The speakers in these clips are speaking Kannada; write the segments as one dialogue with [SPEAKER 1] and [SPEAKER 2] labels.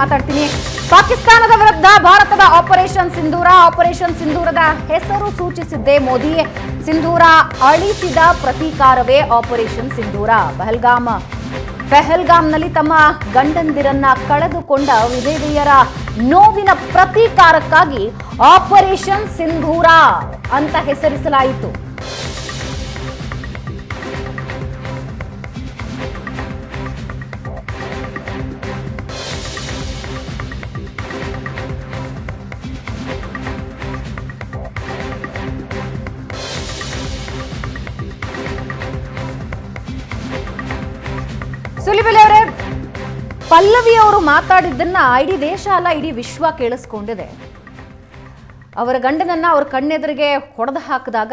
[SPEAKER 1] ಮಾತಾಡ್ತೀನಿ. ಪಾಕಿಸ್ತಾನದ ವಿರುದ್ಧ ಭಾರತದ ಆಪರೇಷನ್ ಸಿಂಧೂರ ಆಪರೇಷನ್ ಸಿಂಧೂರದ ಹೆಸರು ಸೂಚಿಸಿದ್ದೆ ಮೋದಿ. ಸಿಂಧೂರ ಅಳಿಸಿದ ಪ್ರತೀಕಾರವೇ ಆಪರೇಷನ್ ಸಿಂಧೂರ ಪಹಲ್ಗಾಮ್. ಪೆಹಲ್ಗಾಮ್ನಲ್ಲಿ ತಮ್ಮ ಗಂಡಂದಿರನ್ನ ಕಳೆದುಕೊಂಡ ವಿಧೇವಿಯರ ನೋವಿನ ಪ್ರತೀಕಾರಕ್ಕಾಗಿ ಆಪರೇಷನ್ ಸಿಂಧೂರ ಅಂತ ಹೆಸರಿಸಲಾಯಿತು. ಪಲ್ಲವಿ ಅವರು ಮಾತಾಡಿದ್ದನ್ನ ಇಡೀ ದೇಶ ಅಲ್ಲ, ಇಡೀ ವಿಶ್ವ ಕೇಳಿಸ್ಕೊಂಡಿದೆ. ಅವರ ಗಂಡನನ್ನ ಅವ್ರ ಕಣ್ಣೆದುರಿಗೆ ಹೊಡೆದು ಹಾಕಿದಾಗ,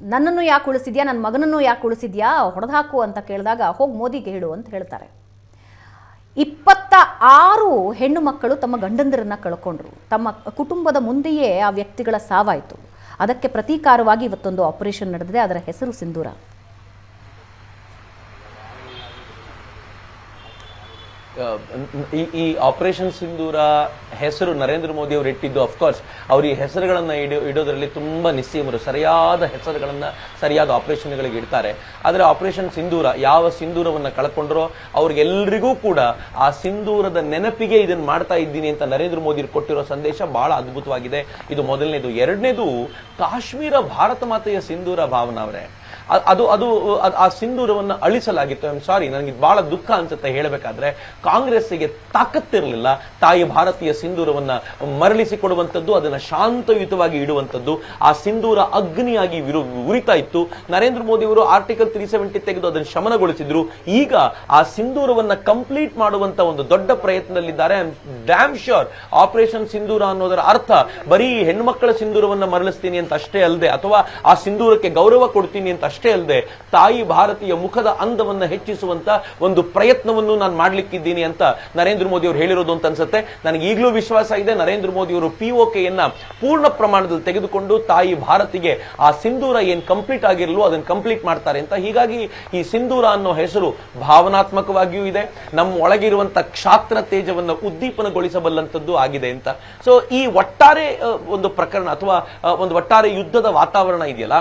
[SPEAKER 1] ನನ್ನನ್ನು ಯಾಕೆ ಉಳಿಸಿದ್ಯಾ? ನನ್ನ ಮಗನನ್ನು ಯಾಕೆ ಉಳಿಸಿದ್ಯಾ? ಹೊಡೆದು ಹಾಕು ಅಂತ ಕೇಳಿದಾಗ, ಹೋಗಿ ಮೋದಿಗೆ ಹೇಳು ಅಂತ ಹೇಳ್ತಾರೆ. ಇಪ್ಪತ್ತ ಆರು ಹೆಣ್ಣು ಮಕ್ಕಳು ತಮ್ಮ ಗಂಡಂದಿರನ್ನ ಕಳ್ಕೊಂಡ್ರು. ತಮ್ಮ ಕುಟುಂಬದ ಮುಂದೆಯೇ ಆ ವ್ಯಕ್ತಿಗಳ ಸಾವಾಯಿತು. ಅದಕ್ಕೆ ಪ್ರತೀಕಾರವಾಗಿ ಇವತ್ತೊಂದು ಆಪರೇಷನ್ ನಡೆದಿದೆ. ಅದರ ಹೆಸರು ಸಿಂಧೂರ.
[SPEAKER 2] ಈ ಆಪರೇಷನ್ ಸಿಂಧೂರ ಹೆಸರು ನರೇಂದ್ರ ಮೋದಿ ಅವರು ಇಟ್ಟಿದ್ದು ಅಫ್ಕೋರ್ಸ್ ಅವರು ಈ ಹೆಸರುಗಳನ್ನು ಇಡೋ, ಇಡೋದರಲ್ಲಿ ತುಂಬಾ ನಿಸ್ಸೀಮರು ಸರಿಯಾದ ಹೆಸರುಗಳನ್ನು ಸರಿಯಾದ ಆಪರೇಷನ್ಗಳಿಗೆ ಇಡ್ತಾರೆ. ಆದರೆ ಆಪರೇಷನ್ ಸಿಂಧೂರ ಯಾವ ಸಿಂಧೂರವನ್ನು ಕಳ್ಕೊಂಡ್ರೋ ಅವ್ರಿಗೆಲ್ಲರಿಗೂ ಕೂಡ ಆ ಸಿಂಧೂರದ ನೆನಪಿಗೆ ಇದನ್ನ ಮಾಡ್ತಾ ಇದ್ದೀನಿ ಅಂತ ನರೇಂದ್ರ ಮೋದಿ ಕೊಟ್ಟಿರೋ ಸಂದೇಶ ಬಹಳ ಅದ್ಭುತವಾಗಿದೆ. ಇದು ಮೊದಲನೇದು. ಎರಡನೇದು, ಕಾಶ್ಮೀರ ಭಾರತ ಮಾತೆಯ ಸಿಂಧೂರ ಭಾವನಾ ಅವರೇ. ಅದು ಅದು ಆ ಸಿಂಧೂರವನ್ನ ಅಳಿಸಲಾಗಿತ್ತು. ಐ ಸಾರಿ ನನಗೆ ಬಹಳ ದುಃಖ ಅನ್ಸುತ್ತೆ ಹೇಳಬೇಕಾದ್ರೆ ಕಾಂಗ್ರೆಸ್ಸಿಗೆ ತಾಕತ್ತಿರಲಿಲ್ಲ. ತಾಯಿ ಭಾರತೀಯ ಸಿಂಧೂರವನ್ನ ಮರಳಿಸಿಕೊಡುವಂಥದ್ದು, ಅದನ್ನು ಶಾಂತಯುತವಾಗಿ ಇಡುವಂಥದ್ದು, ಆ ಸಿಂಧೂರ ಅಗ್ನಿಯಾಗಿ ವಿರು, ಉರಿತಾ ಇತ್ತು. ನರೇಂದ್ರ ಮೋದಿ ಅವರು ಆರ್ಟಿಕಲ್ ತ್ರೀ ಸೆವೆಂಟಿ ತೆಗೆದು ಅದನ್ನು ಶಮನಗೊಳಿಸಿದ್ರು. ಈಗ ಆ ಸಿಂಧೂರವನ್ನ ಕಂಪ್ಲೀಟ್ ಮಾಡುವಂತ ಒಂದು ದೊಡ್ಡ ಪ್ರಯತ್ನದಲ್ಲಿದ್ದಾರೆ. I am damn sure operation Sindoor ಅನ್ನೋದರ ಅರ್ಥ ಬರೀ ಹೆಣ್ಮಕ್ಕಳ ಸಿಂಧೂರವನ್ನ ಮರಳಿಸ್ತೀನಿ ಅಂತ ಅಷ್ಟೇ ಅಲ್ಲದೆ, ಅಥವಾ ಆ ಸಿಂಧೂರಕ್ಕೆ ಗೌರವ ಕೊಡ್ತೀನಿ ಅಂತ ಅಲ್ಲದೆ ತಾಯಿ ಭಾರತೀಯ ಮುಖದ ಅಂದವನ್ನು ಹೆಚ್ಚಿಸುವಂತ ಒಂದು ಪ್ರಯತ್ನವನ್ನು ನಾನು ಮಾಡ್ಲಿಕ್ಕಿದ್ದೀನಿ ಅಂತ ನರೇಂದ್ರ ಮೋದಿ ಅವರು ಹೇಳಿರೋದು ಅಂತ ಅನ್ಸುತ್ತೆ. ನನಗೆ ಈಗಲೂ ವಿಶ್ವಾಸ ಇದೆ, ನರೇಂದ್ರ ಮೋದಿ ಅವರು ಪಿಒಕೆಯನ್ನ ಪೂರ್ಣ ಪ್ರಮಾಣದಲ್ಲಿ ತೆಗೆದುಕೊಂಡು ತಾಯಿ ಭಾರತಿಗೆ ಆ ಸಿಂಧೂರ ಏನು ಕಂಪ್ಲೀಟ್ ಆಗಿರಲು ಅದನ್ನು ಕಂಪ್ಲೀಟ್ ಮಾಡ್ತಾರೆ ಅಂತ. ಹೀಗಾಗಿ ಈ ಸಿಂಧೂರ ಅನ್ನೋ ಹೆಸರು ಭಾವನಾತ್ಮಕವಾಗಿಯೂ ಇದೆ. ನಮ್ಮ ಒಳಗಿರುವಂತ ಕ್ಷಾತ್ರ ತೇಜವನ್ನು ಉದ್ದೀಪನಗೊಳಿಸಬಲ್ಲಂಥದ್ದು ಆಗಿದೆ ಅಂತ. ಸೊ ಈ ಒಟ್ಟಾರೆ ಒಂದು ಪ್ರಕರಣ ಅಥವಾ ಒಂದು ಒಟ್ಟಾರೆ ಯುದ್ಧದ ವಾತಾವರಣ ಇದೆಯಲ್ಲ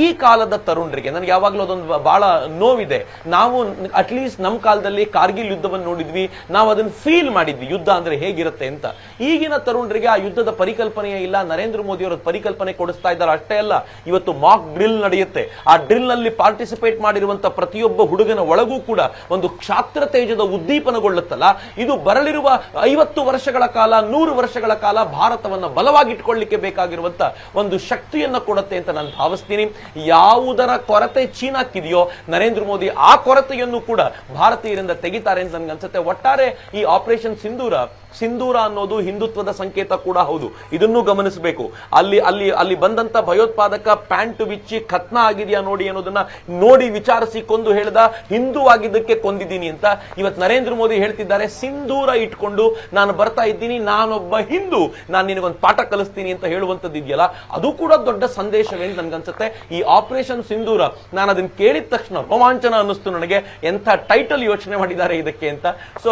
[SPEAKER 2] ಈ ಕಾಲದ ತರುಣರಿಗೆ, ನನಗೆ ಯಾವಾಗಲೂ ಅದೊಂದು ಬಹಳ ನೋವಿದೆ. ನಾವು ಅಟ್ಲೀಸ್ಟ್ ನಮ್ಮ ಕಾಲದಲ್ಲಿ ಕಾರ್ಗಿಲ್ ಯುದ್ಧವನ್ನು ನೋಡಿದ್ವಿ. ನಾವು ಅದನ್ನು ಫೀಲ್ ಮಾಡಿದ್ವಿ. ಯುದ್ಧ ಅಂದ್ರೆ ಹೇಗಿರುತ್ತೆ ಅಂತ. ಈಗಿನ ತರುಣರಿಗೆ ಆ ಯುದ್ಧದ ಪರಿಕಲ್ಪನೆಯೇ ಇಲ್ಲ. ನರೇಂದ್ರ ಮೋದಿ ಅವರ ಪರಿಕಲ್ಪನೆ ಕೊಡಿಸ್ತಾ ಇದ್ದಾರೆ. ಅಷ್ಟೇ ಅಲ್ಲ, ಇವತ್ತು ಮಾಕ್ ಡ್ರಿಲ್ ನಡೆಯುತ್ತೆ. ಆ ಡ್ರಿಲ್ನಲ್ಲಿ ಪಾರ್ಟಿಸಿಪೇಟ್ ಮಾಡಿರುವಂತ ಪ್ರತಿಯೊಬ್ಬ ಹುಡುಗನ ಒಳಗೂ ಕೂಡ ಒಂದು ಕ್ಷಾತ್ರ ತೇಜದ ಉದ್ದೀಪನಗೊಳ್ಳುತ್ತಲ್ಲ. ಇದು ಬರಲಿರುವ ಐವತ್ತು ವರ್ಷಗಳ ಕಾಲ, ನೂರು ವರ್ಷಗಳ ಕಾಲ ಭಾರತವನ್ನು ಬಲವಾಗಿಟ್ಕೊಳ್ಳಿಕ್ಕೆ ಬೇಕಾಗಿರುವಂತ ಒಂದು ಶಕ್ತಿಯನ್ನ ಕೊಡುತ್ತೆ ಅಂತ ನಾನು ಭಾವಿಸ್ತೀನಿ. ಯಾವುದರ ಕೊರತೆ ಚೀನಾಕ್ಕಿದೆಯೋ ನರೇಂದ್ರ ಮೋದಿ ಆ ಕೊರತೆಯನ್ನು ಕೂಡ ಭಾರತೀಯರಿಂದ ತೆಗಿತಾರೆ ಅಂತ ನನಗೆ ಅನ್ಸುತ್ತೆ ಒಟ್ಟಾರೆ ಈ ಆಪರೇಷನ್ ಸಿಂಧೂರ ಸಿಂಧೂರ ಅನ್ನೋದು ಹಿಂದುತ್ವದ ಸಂಕೇತ ಕೂಡ ಹೌದು. ಇದನ್ನು ಗಮನಿಸಬೇಕು. ಅಲ್ಲಿ ಅಲ್ಲಿ ಅಲ್ಲಿ ಬಂದಂತ ಭಯೋತ್ಪಾದಕ ಪ್ಯಾಂಟ್ ಬಿಚ್ಚಿ ಖತ್ನ ಆಗಿದೆಯಾ ನೋಡಿ ಅನ್ನೋದನ್ನ ನೋಡಿ ವಿಚಾರಿಸಿ ಕೊಂದು ಹೇಳ್ದ, ಹಿಂದೂ ಆಗಿದ್ದಕ್ಕೆ ಕೊಂದಿದ್ದೀನಿ ಅಂತ ಇವತ್ತು ನರೇಂದ್ರ ಮೋದಿ ಹೇಳ್ತಿದ್ದಾರೆ, ಸಿಂಧೂರ ಇಟ್ಕೊಂಡು ನಾನು ಬರ್ತಾ ಇದ್ದೀನಿ, ನಾನೊಬ್ಬ ಹಿಂದೂ, ನಾನು ನಿನಗೊಂದು ಪಾಠ ಕಲಿಸ್ತೀನಿ ಅಂತ ಹೇಳುವಂತದ್ದು ಇದೆಯಲ್ಲ, ಅದು ಕೂಡ ದೊಡ್ಡ ಸಂದೇಶವೇ ಅಂತ ನನ್ಗನ್ಸುತ್ತೆ. ಈ ಆಪರೇಷನ್ ಸಿಂಧೂರ, ನಾನು ಅದನ್ನ ಕೇಳಿದ ತಕ್ಷಣ ರೋಮಾಂಚನ ಅನ್ನಿಸ್ತು ನನಗೆ, ಎಂಥ ಟೈಟಲ್ ಯೋಚನೆ ಮಾಡಿದ್ದಾರೆ ಇದಕ್ಕೆ ಅಂತ. ಸೊ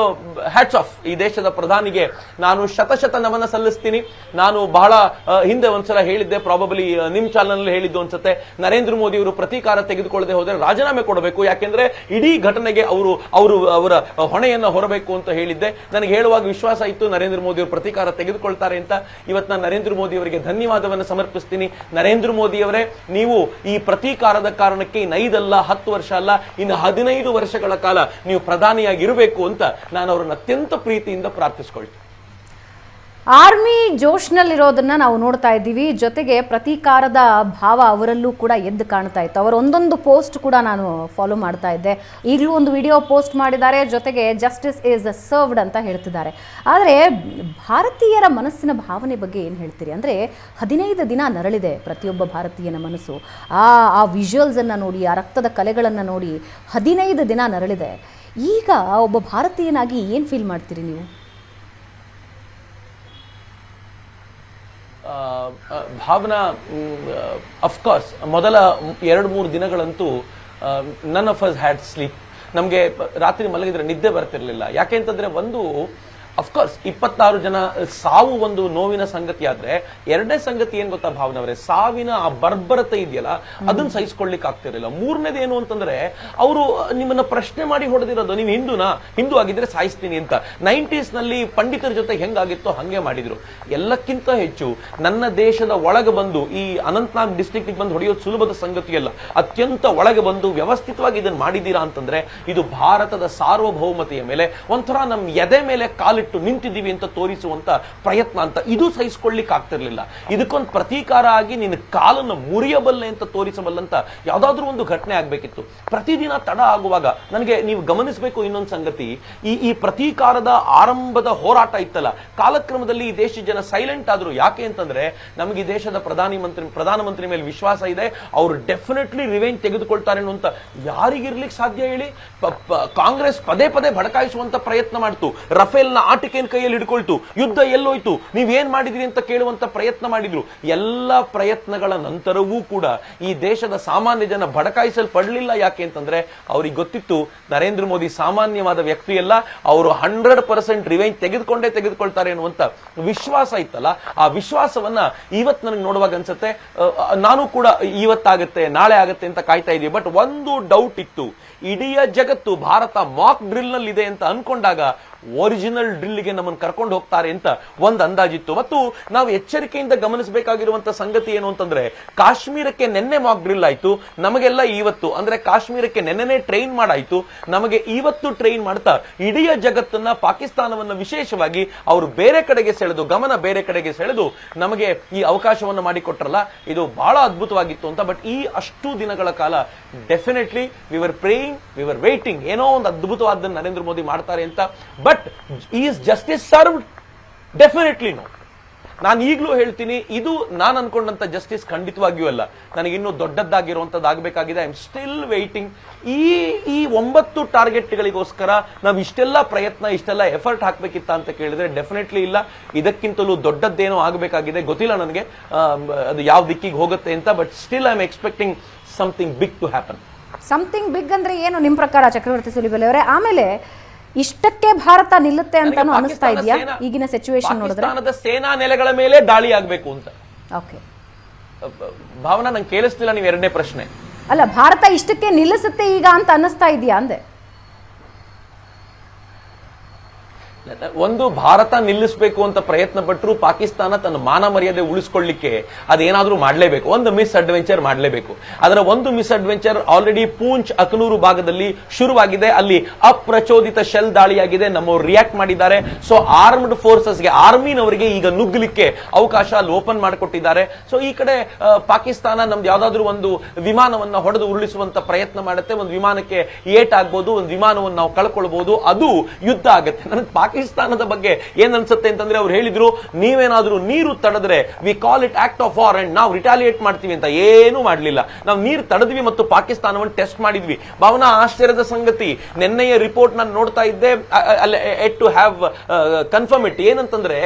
[SPEAKER 2] ಹ್ಯಾಟ್ಸ್ ಆಫ್ ಈ ದೇಶದ ಪ್ರಧಾನಿಗೆ ನಾನು ಶತಶತ ನಮನ ಸಲ್ಲಿಸ್ತೀನಿ. ನಾನು ಬಹಳ ಹಿಂದೆ ಒಂದ್ಸಲ ಹೇಳಿದ್ದೆ ಪ್ರಾಬಬಲಿ ನಿಮ್ ಚಾನಲ್ ಹೇಳಿದ್ದು ಅನ್ಸುತ್ತೆ. ನರೇಂದ್ರ ಮೋದಿ ಅವರು ಪ್ರತೀಕಾರ ತೆಗೆದುಕೊಳ್ಳದೆ ಹೋದ್ರೆ ರಾಜೀನಾಮೆ ಕೊಡಬೇಕು. ಯಾಕೆಂದ್ರೆ ಇಡೀ ಘಟನೆಗೆ ಅವರು ಅವರು, ಅವರ ಹೊಣೆಯನ್ನ ಹೊರಬೇಕು ಅಂತ ಹೇಳಿದ್ದೆ. ನನಗೆ ಹೇಳುವಾಗ ವಿಶ್ವಾಸ ಇತ್ತು, ನರೇಂದ್ರ ಮೋದಿ ಅವರು ಪ್ರತೀಕಾರ ತೆಗೆದುಕೊಳ್ತಾರೆ ಅಂತ. ಇವತ್ತು ನಾನು ನರೇಂದ್ರ ಮೋದಿ ಅವರಿಗೆ ಧನ್ಯವಾದವನ್ನು ಸಮರ್ಪಿಸ್ತೀನಿ. ನರೇಂದ್ರ ಮೋದಿ ಅವರೇ, ನೀವು ಈ ಪ್ರತೀಕಾರದ ಕಾರಣಕ್ಕೆ ಇನ್ನೈದಲ್ಲ ಹತ್ತು ವರ್ಷ ಅಲ್ಲ, ಇನ್ನು ಹದಿನೈದು ವರ್ಷಗಳ ಕಾಲ ನೀವು ಪ್ರಧಾನಿಯಾಗಿರಬೇಕು ಅಂತ ನಾನು ಅವರನ್ನು ಅತ್ಯಂತ ಪ್ರೀತಿಯಿಂದ ಪ್ರಾರ್ಥಿಸ್ಕೊಳ್ತೀನಿ.
[SPEAKER 1] ಆರ್ಮಿ ಜೋಶ್ನಲ್ಲಿರೋದನ್ನ ನಾವು ನೋಡ್ತಾ ಇದ್ದೀವಿ. ಜೊತೆಗೆ ಪ್ರತೀಕಾರದ ಭಾವ ಅವರಲ್ಲೂ ಕೂಡ ಎದ್ದು ಕಾಣ್ತಾ ಇತ್ತು. ಅವರ ಒಂದೊಂದು ಪೋಸ್ಟ್ ಕೂಡ ನಾನು ಫಾಲೋ ಮಾಡ್ತಾ ಇದ್ದೆ. ಈಗಲೂ ಒಂದು ವಿಡಿಯೋ ಪೋಸ್ಟ್ ಮಾಡಿದ್ದಾರೆ. ಜೊತೆಗೆ ಜಸ್ಟಿಸ್ ಈಸ್ ಸರ್ವ್ಡ್ ಅಂತ ಹೇಳ್ತಿದ್ದಾರೆ. ಆದರೆ ಭಾರತೀಯರ ಮನಸ್ಸಿನ ಭಾವನೆ ಬಗ್ಗೆ ಏನು ಹೇಳ್ತೀರಿ? ಅಂದರೆ ಹದಿನೈದು ದಿನ ನರಳಿದೆ ಪ್ರತಿಯೊಬ್ಬ ಭಾರತೀಯನ ಮನಸ್ಸು. ಆ ಆ ವಿಜುವಲ್ಸನ್ನು ನೋಡಿ, ಆ ರಕ್ತದ ಕಲೆಗಳನ್ನು ನೋಡಿ ಹದಿನೈದು ದಿನ ನರಳಿದೆ. ಈಗ ಒಬ್ಬ ಭಾರತೀಯನಾಗಿ ಏನು ಫೀಲ್ ಮಾಡ್ತೀರಿ ನೀವು
[SPEAKER 2] ಆ, ಆ, ಭಾವನಾ ಅಫ್ಕೋರ್ಸ್ ಮೊದಲ ಎರಡು ಮೂರು ದಿನಗಳಂತೂ none of us had sleep ನಮಗೆ ರಾತ್ರಿ ಮಲಗಿದ್ರೆ ನಿದ್ದೆ ಬರ್ತಿರಲಿಲ್ಲ. ಯಾಕೆ ಅಂತಂದ್ರೆ ಒಂದು ಅಫ್ಕೋರ್ಸ್ ಇಪ್ಪತ್ತಾರು ಜನ, ಸಾವು ಒಂದು ನೋವಿನ ಸಂಗತಿ ಆದ್ರೆ, ಎರಡನೇ ಸಂಗತಿ ಏನ್ ಗೊತ್ತಾ ಭಾವನವರೇ? ಸಾವಿನ ಆ ಬರ್ಬರತೆ ಇದೆಯಲ್ಲ, ಅದನ್ನ ಸಹಿಸ್ಕೊಳ್ಲಿಕ್ಕೆ ಆಗ್ತಿರಲಿಲ್ಲ. ಮೂರನೇದು ಏನು ಅಂತಂದ್ರೆ, ಅವರು ನಿಮ್ಮನ್ನ ಪ್ರಶ್ನೆ ಮಾಡಿ ಹೊಡೆದಿರೋದು, ನೀವು ಹಿಂದೂನಾ? ಹಿಂದೂ ಆಗಿದ್ರೆ ಸಾಯಿಸ್ತೀನಿ ಅಂತ. ನೈಂಟೀಸ್ನಲ್ಲಿ ಪಂಡಿತರ ಜೊತೆ ಹೆಂಗಾಗಿತ್ತೋ ಹಂಗೆ ಮಾಡಿದ್ರು. ಎಲ್ಲಕ್ಕಿಂತ ಹೆಚ್ಚು ನನ್ನ ದೇಶದ ಒಳಗೆ ಬಂದು, ಈ ಅನಂತನಾಗ್ ಡಿಸ್ಟ್ರಿಕ್ಟ್ ಬಂದು ಹೊಡೆಯೋದು ಸುಲಭದ ಸಂಗತಿಯಲ್ಲ ಅತ್ಯಂತ ಒಳಗೆ ಬಂದು ವ್ಯವಸ್ಥಿತವಾಗಿ ಇದನ್ನ ಮಾಡಿದ್ದೀರಾ ಅಂತಂದ್ರೆ, ಇದು ಭಾರತದ ಸಾರ್ವಭೌಮತೆಯ ಮೇಲೆ, ಒಂಥರ ನಮ್ಮ ಎದೆ ಮೇಲೆ ಕಾಲಿಟ್ಟು ನಿಂತಿದ್ದೀವಿ ಅಂತ ತೋರಿಸುವಂತ ಪ್ರಯತ್ನ ಅಂತ ಇದು ಸಹಿಸ್ಕೊಳ್ಳಿಕ್ ಆಗ್ತಿರ್ಲಿಲ್ಲ. ಇದಕ್ಕೊಂದು ಪ್ರತೀಕಾರ ಆಗಿ ನಿನ್ನ ಕಾಲನ್ನು ಮುರಿಯಬಲ್ಲೆ ಅಂತ ತೋರಿಸಬಲ್ಲಂತ ಯಾವ್ದಾದ್ರೂ ಒಂದು ಘಟನೆ ಆಗ್ಬೇಕಿತ್ತು. ಪ್ರತಿದಿನ ತಡ ಆಗುವಾಗ ನನಗೆ ನೀವು ಗಮನಿಸಬೇಕು ಇನ್ನೊಂದು ಸಂಗತಿ. ಈ ಈ ಪ್ರತೀಕಾರದ ಆರಂಭದ ಹೋರಾಟ ಇತ್ತಲ್ಲ, ಕಾಲಕ್ರಮದಲ್ಲಿ ಈ ದೇಶದ ಜನ ಸೈಲೆಂಟ್ ಆದ್ರು ಯಾಕೆ ಅಂತಂದ್ರೆ ನಮಗೆ ಈ ದೇಶದ ಪ್ರಧಾನಿ ಮಂತ್ರಿ, ಪ್ರಧಾನಮಂತ್ರಿ ಮೇಲೆ ವಿಶ್ವಾಸ ಇದೆ, ಅವರು ಡೆಫಿನೆಟ್ಲಿ ರಿವೆಂಜ್ ತೆಗೆದುಕೊಳ್ತಾರೆ ಅಂತ ಯಾರಿಗಿರ್ಲಿಕ್ಕೆ ಸಾಧ್ಯ ಹೇಳಿ? ಕಾಂಗ್ರೆಸ್ ಪದೇ ಪದೇ ಭಡಕಾಯಿಸುವಂತ ಪ್ರಯತ್ನ ಮಾಡ್ತು. ರಫೇಲ್ ನ ಆಟಿಕೆನ್ ಕೈಯಲ್ಲಿ ಹಿಡ್ಕೊಳ್ತು, ಯುದ್ಧ ಎಲ್ಲೋಯ್ತು, ನೀವೇನ್ ಮಾಡಿದ್ರಿ ಅಂತ ಕೇಳುವಂತ ಪ್ರಯತ್ನ ಮಾಡಿದ್ರು. ಎಲ್ಲ ಪ್ರಯತ್ನಗಳ ನಂತರವೂ ಕೂಡ ಈ ದೇಶದ ಸಾಮಾನ್ಯ ಜನ ಬಡಕಾಯಿಸಲ್ಪಡಲಿಲ್ಲ ಯಾಕೆ ಅಂತಂದ್ರೆ ಅವ್ರಿಗೆ ಗೊತ್ತಿತ್ತು, ನರೇಂದ್ರ ಮೋದಿ ಸಾಮಾನ್ಯವಾದ ವ್ಯಕ್ತಿಯಲ್ಲ, ಅವರು ಹಂಡ್ರೆಡ್ ಪರ್ಸೆಂಟ್ ರಿವೆಂಜ್ ತೆಗೆದುಕೊಂಡೇ ತೆಗೆದುಕೊಳ್ತಾರೆ ಅನ್ನುವಂತ ವಿಶ್ವಾಸ ಇತ್ತಲ್ಲ. ಆ ವಿಶ್ವಾಸವನ್ನ ಇವತ್ ನನಗೆ ನೋಡುವಾಗ ಅನ್ಸುತ್ತೆ ನಾನು ಕೂಡ ಇವತ್ತಾಗತ್ತೆ, ನಾಳೆ ಆಗತ್ತೆ ಅಂತ ಕಾಯ್ತಾ ಇದೀವಿ ಬಟ್ ಒಂದು ಡೌಟ್ ಇತ್ತು, ಇಡೀ ಜಗತ್ತು ಭಾರತ ಮಾಕ್ ಡ್ರಿಲ್ನಲ್ಲಿ ಇದೆ ಅಂತ ಅನ್ಕೊಂಡಾಗ ಒರಿಜಿನಲ್ ಡ್ರಿಲ್ಗೆ ನಮ್ಮನ್ನು ಕರ್ಕೊಂಡು ಹೋಗ್ತಾರೆ ಅಂತ ಒಂದು ಅಂದಾಜಿತ್ತು. ಮತ್ತು ನಾವು ಎಚ್ಚರಿಕೆಯಿಂದ ಗಮನಿಸಬೇಕಾಗಿರುವಂತಹ ಸಂಗತಿ ಏನು ಅಂತಂದ್ರೆ, ಕಾಶ್ಮೀರಕ್ಕೆ ನಿನ್ನೆ ಮಾಕ್ ಡ್ರಿಲ್ ಆಯ್ತು. ನಮಗೆಲ್ಲ ಇವತ್ತು ಅಂದ್ರೆ ಕಾಶ್ಮೀರಕ್ಕೆ ನೆನ್ನೆನೆ ಟ್ರೈನ್ ಮಾಡಾಯ್ತು. ನಮಗೆ ಇವತ್ತು ಟ್ರೈನ್ ಮಾಡ್ತಾ ಇಡೀ ಜಗತ್ತನ್ನ, ಪಾಕಿಸ್ತಾನವನ್ನ ವಿಶೇಷವಾಗಿ ಅವರು ಬೇರೆ ಕಡೆಗೆ ಸೆಳೆದು, ಗಮನ ಬೇರೆ ಕಡೆಗೆ ಸೆಳೆದು ನಮಗೆ ಈ ಅವಕಾಶವನ್ನು ಮಾಡಿಕೊಟ್ರಲ್ಲ. ಇದು ಬಹಳ ಅದ್ಭುತವಾಗಿತ್ತು ಅಂತ. ಬಟ್ ಈ ಅಷ್ಟು ದಿನಗಳ ಕಾಲ definitely we were praying we were waiting ಏನೋ ಒಂದು ಅದ್ಭುತವಾದ ನರೇಂದ್ರ ಮೋದಿ ಮಾಡ್ತಾರೆ ಅಂತ. But is justice served. Definitely no ನಾನು ಈಗಲೂ ಹೇಳ್ತೀನಿ, ಇದು ನಾನು ಅನ್ಕೊಂಡಂತ ಜಸ್ಟಿಸ್ ಖಂಡಿತವಾಗಿಯೂ ಅಲ್ಲ. ನನಗಿನ್ನೂ ದೊಡ್ಡದ್ದಾಗಿರುವಂತದ್ದು ಆಗಬೇಕಾಗಿದೆ ಐ ಆಮ್ ಸ್ಟಿಲ್ ವೇಟಿಂಗ್ ಈ ಈ ಒಂಬತ್ತು ಟಾರ್ಗೆಟ್ಗಳಿಗೋಸ್ಕರ ನಾವು ಇಷ್ಟೆಲ್ಲ ಪ್ರಯತ್ನ, ಇಷ್ಟೆಲ್ಲ ಎಫರ್ಟ್ ಹಾಕ್ಬೇಕಿತ್ತ ಅಂತ ಕೇಳಿದ್ರೆ ಡೆಫಿನೆಟ್ಲಿ ಇಲ್ಲ. ಇದಕ್ಕಿಂತಲೂ ದೊಡ್ಡದ್ದೇನೋ ಆಗಬೇಕಾಗಿದೆ. ಗೊತ್ತಿಲ್ಲ ನನಗೆ. ಅದು ಯಾವ ದಿಕ್ಕಿಗೆ ಹೋಗುತ್ತೆ ಅಂತ but still I am expecting something big to happen
[SPEAKER 1] something big ಅಂದ್ರೆ ಏನು? ನಿಮ್ಮ ಪ್ರಕಾರ, ಚಕ್ರವರ್ತಿ ಸುಲಿಬೆಲೆ ಅವರೇ? ಆಮೇಲೆ ಇಷ್ಟಕ್ಕೆ ಭಾರತ ನಿಲ್ಲುತ್ತೆ ಅಂತಾನು
[SPEAKER 2] ನನಗೆ
[SPEAKER 1] ಅನಿಸ್ತಾ ಇದೆಯಾ? ಈಗಿನ ಸಿಚುವೇಶನ್ ನೋಡಿದ್ರೆ?
[SPEAKER 2] ಸೇನಾ ನೆಲೆಗಳ ಮೇಲೆ ದಾಳಿ ಆಗ್ಬೇಕು ಅಂತ.
[SPEAKER 1] ಓಕೆ.
[SPEAKER 2] ಭಾವನಾ ನಂಗೆ ಕೇಳಿಸ್ತಿಲ್ಲ ನೀವು ಎರಡನೇ ಪ್ರಶ್ನೆ.
[SPEAKER 1] ಅಲ್ಲ ಭಾರತ ಇಷ್ಟಕ್ಕೆ ನಿಲ್ಲಿಸುತ್ತೆ ಈಗ ಅಂತ ಅನ್ನಿಸ್ತಾ ಇದೆಯಾ ಅಂದೆ?
[SPEAKER 2] ಒಂದು ಭಾರತ ನಿಲ್ಲಿಸಬೇಕು ಅಂತ ಪ್ರಯತ್ನ ಪಟ್ಟರು ಪಾಕಿಸ್ತಾನ ತನ್ನ ಮಾನ ಮರ್ಯಾದೆ ಉಳಿಸ್ಕೊಳ್ಳಿಕ್ಕೆ ಅದೇನಾದ್ರೂ ಮಾಡಲೇಬೇಕು. ಒಂದು ಮಿಸ್ ಅಡ್ವೆಂಚರ್ ಮಾಡಲೇಬೇಕು. ಅದರ ಒಂದು misadventure already Poonch Akhnoor ಭಾಗದಲ್ಲಿ ಶುರುವಾಗಿದೆ. ಅಲ್ಲಿ ಅಪ್ರಚೋದಿತ ಶೆಲ್ ದಾಳಿಯಾಗಿದೆ. ನಮ್ಮವರು ರಿಯಾಕ್ಟ್ ಮಾಡಿದ್ದಾರೆ. ಸೊ ಆರ್ಮ್ಡ್ ಫೋರ್ಸಸ್ಗೆ ಆರ್ಮಿನವರಿಗೆ ಈಗ ನುಗ್ಗಲಿಕ್ಕೆ ಅವಕಾಶ ಅಲ್ಲಿ ಓಪನ್ ಮಾಡಿಕೊಟ್ಟಿದ್ದಾರೆ. ಸೊ ಈ ಕಡೆ ಪಾಕಿಸ್ತಾನ ನಮ್ದು ಯಾವ್ದಾದ್ರು ಒಂದು ವಿಮಾನವನ್ನ ಹೊಡೆದು ಉರುಳಿಸುವಂತ ಪ್ರಯತ್ನ ಮಾಡುತ್ತೆ. ಒಂದು ವಿಮಾನಕ್ಕೆ ಏಟ್ ಆಗ್ಬೋದು ಒಂದು ವಿಮಾನವನ್ನು ನಾವು ಕಳ್ಕೊಳ್ಬಹುದು ಅದು ಯುದ್ಧ ಆಗುತ್ತೆ. ನನಗೆ ಪಾಕಿಸ್ತಾನದ ಬಗ್ಗೆ ಏನ್ ಅನ್ಸುತ್ತೆ ಅಂತಂದ್ರೆ ಅವ್ರು ಹೇಳಿದ್ರು, ನೀವೇನಾದ್ರೂ ನೀರು ತಡೆದ್ರೆ we call it act of war and ನಾವು ರಿಟಾಲಿಯೇಟ್ ಮಾಡ್ತೀವಿ ಅಂತ ಏನೂ ಮಾಡ್ಲಿಲ್ಲ. ನಾವು ನೀರು ತಡೆದ್ವಿ ಮತ್ತು ಪಾಕಿಸ್ತಾನವನ್ನು ಟೆಸ್ಟ್ ಮಾಡಿದ್ವಿ. ಭಾವನಾ, ಆಶ್ಚರ್ಯದ ಸಂಗತಿ. ನಿನ್ನೆಯ ರಿಪೋರ್ಟ್ ನಾನು ನೋಡ್ತಾ ಇದ್ದೆ yet to have confirm it ಏನಂತಂದ್ರೆ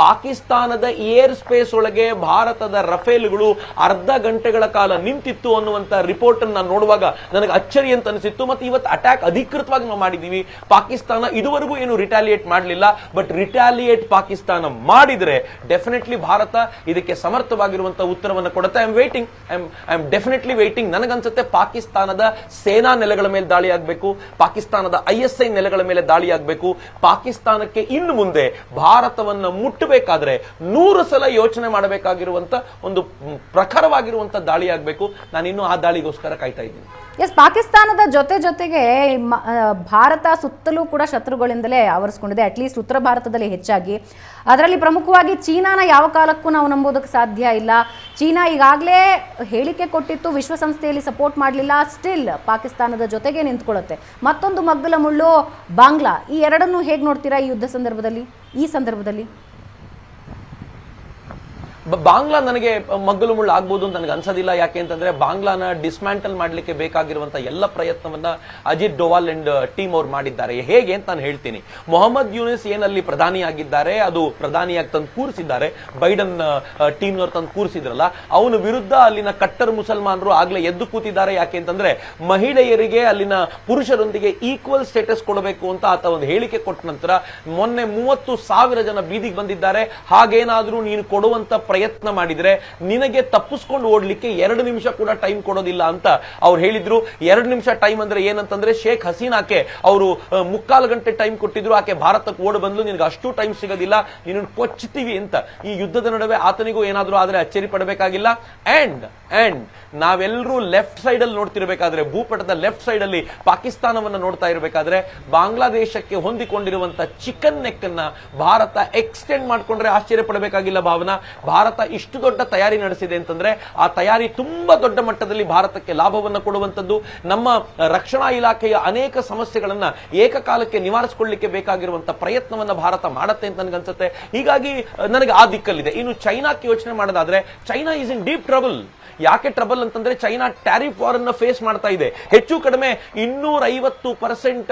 [SPEAKER 2] ಪಾಕಿಸ್ತಾನದ ಏರ್ ಸ್ಪೇಸ್ ಒಳಗೆ ಭಾರತದ ರಫೇಲ್ಗಳು ಅರ್ಧ ಗಂಟೆಗಳ ಕಾಲ ನಿಂತಿತ್ತು ಅನ್ನುವಂತ ರಿಪೋರ್ಟ್ ಅನ್ನು ನಾನು ನೋಡುವಾಗ ನನಗೆ ಅಚ್ಚರಿ ಅಂತ ಅನಿಸಿತ್ತು. ಮತ್ತೆ ಇವತ್ತು ಅಟ್ಯಾಕ್ ಅಧಿಕೃತವಾಗಿ ನಾವು ಮಾಡಿದೀವಿ ಪಾಕಿಸ್ತಾನ ಇದುವರೆಗೂ ಏನು ರಿಟಾಲಿಯೇಟ್ ಮಾಡಲಿಲ್ಲ. ಬಟ್ ರಿಟಾಲಿಯೇಟ್ ಪಾಕಿಸ್ತಾನ ಮಾಡಿದ್ರೆ ಡೆಫಿನೆಟ್ಲಿ ಭಾರತ ಇದಕ್ಕೆ ಸಮರ್ಥವಾಗಿರುವಂತಹ ಉತ್ತರವನ್ನು ಕೊಡುತ್ತೆ. I am waiting I am definitely waiting ನನಗನ್ಸುತ್ತೆ ಪಾಕಿಸ್ತಾನದ ಸೇನಾ ನೆಲೆಗಳ ಮೇಲೆ ದಾಳಿ ಆಗಬೇಕು. ಪಾಕಿಸ್ತಾನದ ಐ ಎಸ್ ಐ ನೆಲೆಗಳ ಮೇಲೆ ದಾಳಿ ಆಗಬೇಕು. ಪಾಕಿಸ್ತಾನಕ್ಕೆ ಇನ್ನು ಮುಂದೆ ಭಾರತವನ್ನ ಮುಟ್ಟಬೇಕಾದ್ರೆ ನೂರು ಸಲ ಯೋಚನೆ ಮಾಡಬೇಕಾಗಿರುವಂತ ಒಂದು ಪ್ರಖರವಾಗಿರುವಂತ ದಾಳಿ ಆಗಬೇಕು ನಾನು ಇನ್ನು ಆ ದಾಳಿಗೋಸ್ಕರ ಕಾಯ್ತಾ ಇದ್ದೀನಿ.
[SPEAKER 1] ಎಸ್ ಪಾಕಿಸ್ತಾನದ ಜೊತೆ ಜೊತೆಗೆ ಭಾರತ ಸುತ್ತಲೂ ಕೂಡ ಶತ್ರುಗಳಿಂದಲೇ ಆವರಿಸ್ಕೊಂಡಿದೆ. ಅಟ್ಲೀಸ್ಟ್ ಉತ್ತರ ಭಾರತದಲ್ಲಿ ಹೆಚ್ಚಾಗಿ. ಅದರಲ್ಲಿ ಪ್ರಮುಖವಾಗಿ ಚೀನಾನ ಯಾವ ಕಾಲಕ್ಕೂ ನಾವು ನಂಬೋದಕ್ಕೆ ಸಾಧ್ಯ ಇಲ್ಲ. ಚೀನಾ ಈಗಾಗಲೇ ಹೇಳಿಕೆ ಕೊಟ್ಟಿತ್ತು, ವಿಶ್ವಸಂಸ್ಥೆಯಲ್ಲಿ ಸಪೋರ್ಟ್ ಮಾಡಲಿಲ್ಲ. ಸ್ಟಿಲ್ ಪಾಕಿಸ್ತಾನದ ಜೊತೆಗೆ ನಿಂತ್ಕೊಳ್ಳುತ್ತೆ. ಮತ್ತೊಂದು ಮಗ್ಗಲ ಮುಳ್ಳು, ಬಾಂಗ್ಲಾ. ಈ ಎರಡನ್ನೂ ಹೇಗೆ ನೋಡ್ತೀರಾ ಈ ಯುದ್ಧ ಸಂದರ್ಭದಲ್ಲಿ? ಈ ಸಂದರ್ಭದಲ್ಲಿ?
[SPEAKER 2] ಬಾಂಗ್ಲಾ ನನಗೆ ಮಗ್ಗಲು ಮುಳ್ಳು ಆಗ್ಬೋದು ಅಂತ ನನಗೆ ಅನ್ಸೋದಿಲ್ಲ. ಯಾಕೆ ಅಂತಂದ್ರೆ ಬಾಂಗ್ಲಾನ ಡಿಸ್ಮ್ಯಾಂಟಲ್ ಮಾಡ್ಲಿಕ್ಕೆ ಬೇಕಾಗಿರುವಂತಹ ಎಲ್ಲ ಪ್ರಯತ್ನವನ್ನ ಅಜಿತ್ ಡೋವಾಲ್ ಅಂಡ್ ಟೀಮ್ ಅವ್ರು ಮಾಡಿದ್ದಾರೆ. ಹೇಗೆ ಅಂತ ನಾನು ಹೇಳ್ತೀನಿ. ಮೊಹಮ್ಮದ್ ಯೂನಿಸ್ ಏನಲ್ಲಿ ಪ್ರಧಾನಿ ಆಗಿದ್ದಾರೆ, ಅದು ಪ್ರಧಾನಿಯಾಗಿ ತಂದು ಕೂರಿಸಿದ್ದಾರೆ. ಬೈಡನ್ ಟೀಮ್ನವ್ರು ತಂದು ಕೂರಿಸಿದ್ರಲ್ಲ, ಅವನ ವಿರುದ್ಧ ಅಲ್ಲಿನ ಕಟ್ಟರ್ ಮುಸಲ್ಮಾನರು ಆಗ್ಲೇ ಎದ್ದು ಕೂತಿದ್ದಾರೆ. ಯಾಕೆ ಅಂತಂದ್ರೆ ಮಹಿಳೆಯರಿಗೆ, ಅಲ್ಲಿನ ಪುರುಷರೊಂದಿಗೆ ಈಕ್ವಲ್ ಸ್ಟೇಟಸ್ ಕೊಡಬೇಕು ಅಂತ ಆತ ಒಂದು ಹೇಳಿಕೆ ಕೊಟ್ಟ ನಂತರ ಮೊನ್ನೆ ಮೂವತ್ತು ಸಾವಿರ ಜನ ಬೀದಿಗೆ ಬಂದಿದ್ದಾರೆ. ಹಾಗೇನಾದ್ರೂ ನೀನು ಕೊಡುವಂತ ಪ್ರಯತ್ನ ಮಾಡಿದ್ರೆ ನಿನಗೆ ತಪ್ಪಿಸ್ಕೊಂಡು ಓಡ್ಲಿಕ್ಕೆ ಎರಡು ನಿಮಿಷ ಕೂಡ ಟೈಮ್ ಕೊಡೋದಿಲ್ಲ ಅಂತ ಅವ್ರು ಹೇಳಿದ್ರು. ಎರಡು ನಿಮಿಷ ಟೈಮ್ ಅಂದ್ರೆ ಏನಂತಂದ್ರೆ ಶೇಖ್ ಹಸೀನಾಕೆ ಅವರು ಮುಕ್ಕಾಲು ಗಂಟೆ ಟೈಮ್ ಕೊಟ್ಟಿದ್ರು. ಆಕೆ ಭಾರತಕ್ಕೆ ಓಡ್ ಬಂದ್ಲು. ನಿನಗೆ ಅಷ್ಟು ಟೈಮ್ ಸಿಗೋದಿಲ್ಲ. ನೀನು ಕೊಚ್ಚುತ್ತೀವಿ ಅಂತ. ಈ ಯುದ್ಧದ ನಡುವೆ ಆತನಿಗೂ ಏನಾದರೂ ಆದ್ರೆ ಅಚ್ಚರಿ ಪಡಬೇಕಾಗಿಲ್ಲ. ಅಂಡ್ ಅಂಡ್ ನಾವೆಲ್ಲರೂ ಲೆಫ್ಟ್ ಸೈಡ್ ಅಲ್ಲಿ ನೋಡ್ತಿರ್ಬೇಕಾದ್ರೆ, ಭೂಪಟದ ಲೆಫ್ಟ್ ಸೈಡ್ ಅಲ್ಲಿ ಪಾಕಿಸ್ತಾನವನ್ನ ನೋಡ್ತಾ ಇರಬೇಕಾದ್ರೆ, ಬಾಂಗ್ಲಾದೇಶಕ್ಕೆ ಹೊಂದಿಕೊಂಡಿರುವಂತ ಚಿಕನ್ ನೆಕ್ ಅನ್ನ ಭಾರತ ಎಕ್ಸ್ಟೆಂಡ್ ಮಾಡ್ಕೊಂಡ್ರೆ ಆಶ್ಚರ್ಯ ಪಡಬೇಕಾಗಿಲ್ಲ ಭಾವನಾ. ಇಷ್ಟು ದೊಡ್ಡ ತಯಾರಿ ನಡೆಸಿದೆ ಅಂತಂದ್ರೆ ಆ ತಯಾರಿ ತುಂಬಾ ದೊಡ್ಡ ಮಟ್ಟದಲ್ಲಿ ಭಾರತಕ್ಕೆ ಲಾಭವನ್ನ ಕೊಡುವಂತದ್ದು ನಮ್ಮ ರಕ್ಷಣಾ ಇಲಾಖೆಯ ಅನೇಕ ಸಮಸ್ಯೆಗಳನ್ನ ಏಕಕಾಲಕ್ಕೆ ನಿವಾರಿಸಿಕೊಳ್ಳಿಕ್ಕೆ ಬೇಕಾಗಿರುವಂತಹ ಪ್ರಯತ್ನವನ್ನ ಭಾರತ ಮಾಡುತ್ತೆ ಅಂತ ನನಗನ್ಸುತ್ತೆ. ಹೀಗಾಗಿ ನನಗೆ ಆ ದಿಕ್ಕಲ್ಲಿದೆ. ಇನ್ನು ಚೈನಾಕ್ಕೆ ಯೋಚನೆ ಮಾಡೋದಾದ್ರೆ, China is in deep trouble ಯಾಕೆ ಟ್ರಬಲ್ ಅಂತಂದ್ರೆ, ಚೈನಾ ಟ್ಯಾರಿಫ್ ವಾರ್ ಅನ್ನ ಫೇಸ್ ಮಾಡ್ತಾ ಇದೆ. ಹೆಚ್ಚು ಕಡಿಮೆ ಇನ್ನೂರ ಐವತ್ತು ಪರ್ಸೆಂಟ್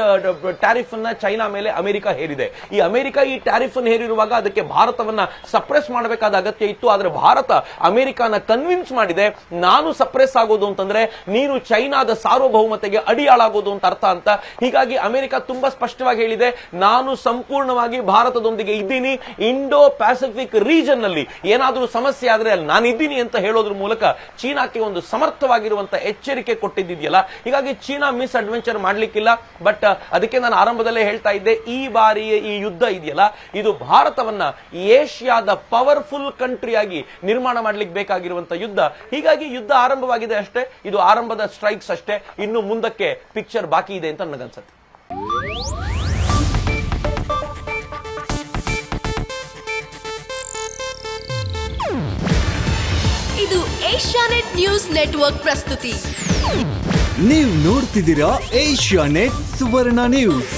[SPEAKER 2] ಟ್ಯಾರಿಫ್ ಅನ್ನ ಚೈನಾ ಮೇಲೆ ಅಮೆರಿಕ ಹೇರಿದೆ. ಈ ಅಮೆರಿಕ ಈ ಟ್ಯಾರಿಫ್ ಅನ್ನು ಹೇರಿರುವಾಗ ಅದಕ್ಕೆ ಭಾರತವನ್ನ ಸಪ್ರೆಸ್ ಮಾಡಬೇಕಾದ ಅಗತ್ಯ ಇತ್ತು. ಆದ್ರೆ ಭಾರತ ಅಮೆರಿಕಾನ ಕನ್ವಿನ್ಸ್ ಮಾಡಿದೆ, ನಾನು ಸಪ್ರೆಸ್ ಆಗೋದು ಅಂತಂದ್ರೆ ನೀನು ಚೈನಾದ ಸಾರ್ವಭೌಮತೆಗೆ ಅಡಿಯಾಳಾಗೋದು ಅಂತ ಅರ್ಥ ಅಂತ. ಹೀಗಾಗಿ ಅಮೆರಿಕ ತುಂಬಾ ಸ್ಪಷ್ಟವಾಗಿ ಹೇಳಿದೆ, ನಾನು ಸಂಪೂರ್ಣವಾಗಿ ಭಾರತದೊಂದಿಗೆ ಇದ್ದೀನಿ, ಇಂಡೋ ಪ್ಯಾಸಿಫಿಕ್ ರೀಜನ್ನಲ್ಲಿ ಏನಾದರೂ ಸಮಸ್ಯೆ ಆದ್ರೆ ನಾನು ಇದ್ದೀನಿ ಅಂತ ಹೇಳೋದ್ರ ಮೂಲಕ ಚೀನಾಕ್ಕೆ ಒಂದು ಸಮರ್ಥವಾಗಿರುವಂತ ಎಚ್ಚರಿಕೆ ಕೊಟ್ಟಿದ್ದಿದೆಯಲ್ಲ. ಹೀಗಾಗಿ ಚೀನಾ ಮಿಸ್ ಅಡ್ವೆಂಚರ್ ಮಾಡ್ಲಿಕ್ಕಿಲ್ಲ ಬಟ್ ಅದಕ್ಕೆ ನಾನು ಆರಂಭದಲ್ಲೇ ಹೇಳ್ತಾ ಇದ್ದೆ, ಈ ಬಾರಿ ಈ ಯುದ್ಧ ಇದೆಯಲ್ಲ. ಇದು ಭಾರತವನ್ನ ಏಷ್ಯಾದ ಪವರ್ಫುಲ್ ಕಂಟ್ರಿಯಾಗಿ ನಿರ್ಮಾಣ ಮಾಡ್ಲಿಕ್ಕೆ ಬೇಕಾಗಿರುವಂತಹ ಯುದ್ಧ. ಹೀಗಾಗಿ ಯುದ್ಧ ಆರಂಭವಾಗಿದೆ ಅಷ್ಟೇ. ಇದು ಆರಂಭದ ಸ್ಟ್ರೈಕ್ಸ್ ಅಷ್ಟೇ. ಇನ್ನು ಮುಂದಕ್ಕೆ ಪಿಕ್ಚರ್ ಬಾಕಿ ಇದೆ ಅಂತ ನನಗನ್ಸುತ್ತೆ.
[SPEAKER 3] ಇದು ಏಷ್ಯಾನೆಟ್ ನ್ಯೂಸ್ ನೆಟ್ವರ್ಕ್ ಪ್ರಸ್ತುತಿ.
[SPEAKER 4] ನೀವು ನೋಡ್ತಿದ್ದೀರಾ ಏಷ್ಯಾ ನೆಟ್ ಸುವರ್ಣ ನ್ಯೂಸ್.